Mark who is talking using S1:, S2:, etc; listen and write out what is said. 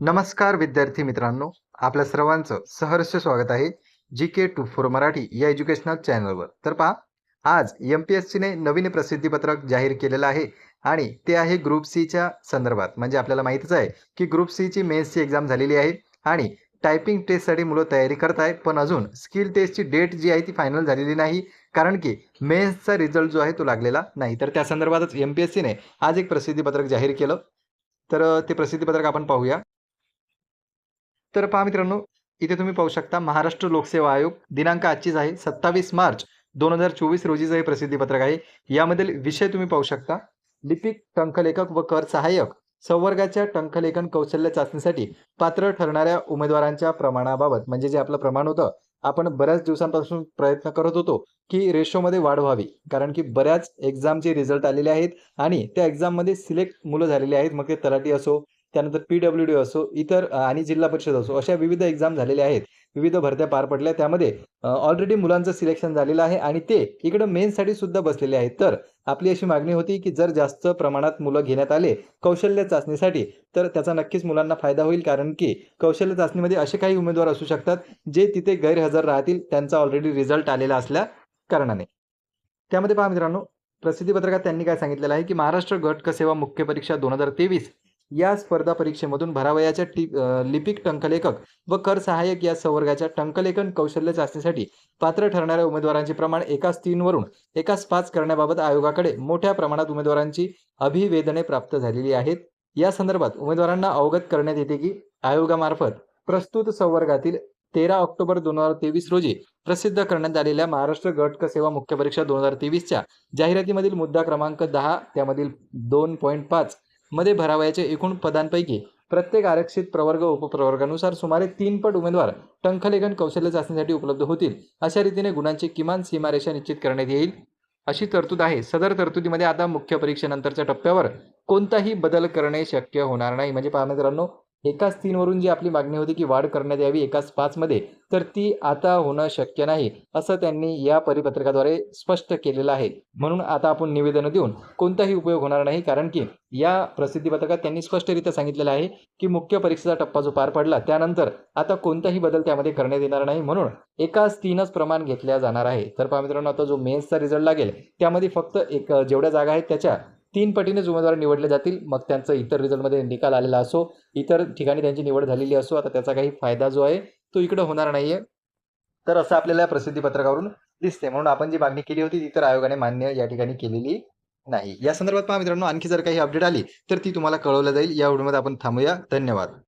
S1: नमस्कार विद्यार्थी मित्रांनो आपल्या सर्वांचं सहर्ष स्वागत आहे G K two four Marathi या एज्युकेशनल चॅनलवर तर पहा आज एम पी एस सीने नवीन प्रसिद्धीपत्रक जाहीर केलेलं आहे आणि ते आहे ग्रुप सीच्या संदर्भात. म्हणजे आपल्याला माहितीच आहे की ग्रुप सीची मेन्सची एक्झाम झालेली आहे आणि टायपिंग टेस्टसाठी मुलं तयारी करत आहे पण अजून स्किल टेस्टची डेट जी आहे ती फायनल झालेली नाही कारण की मेन्सचा रिझल्ट जो आहे तो लागलेला नाही. तर त्या संदर्भातच एम पी एस सीने आज एक प्रसिद्धीपत्रक जाहीर केलं. तर ते प्रसिद्धीपत्रक आपण पाहूया. तर पहा मित्रांनो इथे तुम्ही पाहू शकता महाराष्ट्र लोकसेवा आयोग दिनांक आजचीच आहे सत्तावीस मार्च दोन हजार चोवीस रोजीचं हे प्रसिद्धीपत्रक आहे. यामधील विषय तुम्ही पाहू शकता. लिपिक टंकलेखक व कर सहाय्यक संवर्गाच्या टंकलेखन कौशल्य चाचणीसाठी पात्र ठरणाऱ्या उमेदवारांच्या प्रमाणाबाबत म्हणजे जे आपलं प्रमाण होतं आपण बऱ्याच दिवसांपासून प्रयत्न करत होतो की रेशोमध्ये वाढ व्हावी. कारण की बऱ्याच एक्झामचे रिझल्ट आलेले आहेत आणि त्या एक्झाममध्ये सिलेक्ट मुलं झालेली आहेत. मग ते तलाठी असो त्यानंतर पी डब्ल्यू डी असो इतर आणि जिल्हा परिषद असो अशा विविध एक्झाम झालेल्या आहेत. विविध भरत्या पार पडल्या. त्यामध्ये ऑलरेडी मुलांचं सिलेक्शन झालेलं आहे आणि ते इकडं मेनसाठी सुद्धा बसलेले आहेत. तर आपली अशी मागणी होती की जर जास्त प्रमाणात मुलं घेण्यात आले कौशल्य चाचणीसाठी तर त्याचा नक्कीच मुलांना फायदा होईल. कारण की कौशल्य चाचणीमध्ये असे काही उमेदवार असू शकतात जे तिथे गैरहजर राहतील त्यांचा ऑलरेडी रिझल्ट आलेला असल्या कारणाने. त्यामध्ये पहा मित्रांनो प्रसिद्धीपत्रकात त्यांनी काय सांगितलेलं आहे की महाराष्ट्र गट सेवा मुख्य परीक्षा दोन हजार तेवीस या स्पर्धा परीक्षेमधून भरावयाच्या टी लिपिक टंकलेखक व कर सहाय्यक या संवर्गाच्या टंकलेखन कौशल्य चाचणीसाठी पात्र ठरणाऱ्या उमेदवारांचे प्रमाण एकाच तीनवरून एकाच पाच करण्याबाबत आयोगाकडे मोठ्या प्रमाणात उमेदवारांची अभिवेदने प्राप्त झालेली आहेत. या संदर्भात उमेदवारांना अवगत करण्यात येते की आयोगामार्फत प्रस्तुत संवर्गातील तेरा ऑक्टोबर दोन हजार तेवीस रोजी प्रसिद्ध करण्यात आलेल्या महाराष्ट्र गट सेवा मुख्य परीक्षा दोन हजार तेवीसच्या जाहिरातीमधील मुद्दा क्रमांक दहा त्यामधील दोन पॉईंट पाच मध्ये भरावयाच्या एकूण पदांपैकी प्रत्येक आरक्षित प्रवर्ग उपप्रवर्गानुसार सुमारे तीन पट उमेदवार टंखलेखन कौशल्य चाचणीसाठी उपलब्ध होतील. अशा रीतीने गुणांची किमान सीमारेषा निश्चित करण्यात येईल. अशी तरतूद आहे. सदर तरतुदीमध्ये आता मुख्य परीक्षेनंतरच्या टप्प्यावर कोणताही बदल करणे शक्य होणार नाही. म्हणजे पहा मित्रांनो एकाच तीनवरून जी आपली मागणी होती की वाढ करण्यात यावी एकाच पाचमध्ये तर ती आता होणं शक्य नाही असं त्यांनी या परिपत्रकाद्वारे स्पष्ट केलेलं आहे. म्हणून आता आपण निवेदनं देऊन कोणताही उपयोग होणार नाही कारण की या प्रसिद्धीपत्रकात त्यांनी स्पष्टरित्या सांगितलेलं आहे की मुख्य परीक्षेचा टप्पा जो पार पडला त्यानंतर आता कोणताही बदल त्यामध्ये करण्यात येणार नाही म्हणून एकाच तीनच प्रमाण घेतल्या जाणार आहे. तर पहा मित्रांनो आता जो मेन्सचा रिझल्ट लागेल त्यामध्ये फक्त एक जेवढ्या जागा आहेत त्याच्या तीन पटीनेच उमेदवार निवडले जातील. मग त्यांचा इतर रिझल्टमध्ये निकाल आलेला असो इतर ठिकाणी त्यांची निवड झालेली असो आता त्याचा काही फायदा जो आहे तो इकडं होणार नाही आहे तर असं आपल्याला या प्रसिद्धीपत्रकावरून दिसते म्हणून आपण जी मागणी केली होती ती तर आयोगाने मान्य या ठिकाणी केलेली नाही. या संदर्भात पहा मित्रांनो आणखी जर काही अपडेट आली तर ती तुम्हाला कळवलं जाईल. या व्हिडिओमध्ये आपण थांबूया. धन्यवाद.